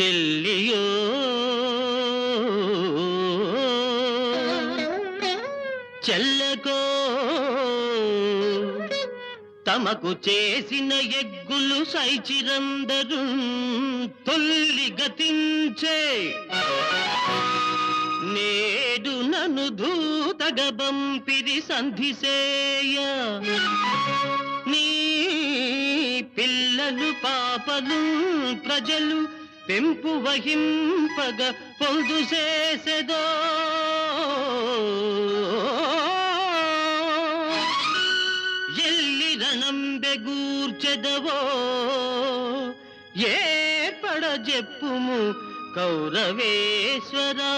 చెల్లియో. చెల్లకో. తమకు చేసిన ఎగ్గులు సైచిరందరు తొల్లి గతించే. నేడు దూతగబం దూతగబంపిరి సంధిసేయ. నీ పిల్లలు పాపలు ప్రజలు పెంపు వహింపగ పొందు చేసెదో. ఎల్లి రణంబెగూర్చెదవో ఏ పడ చెప్పుము కౌరవేశ్వరా.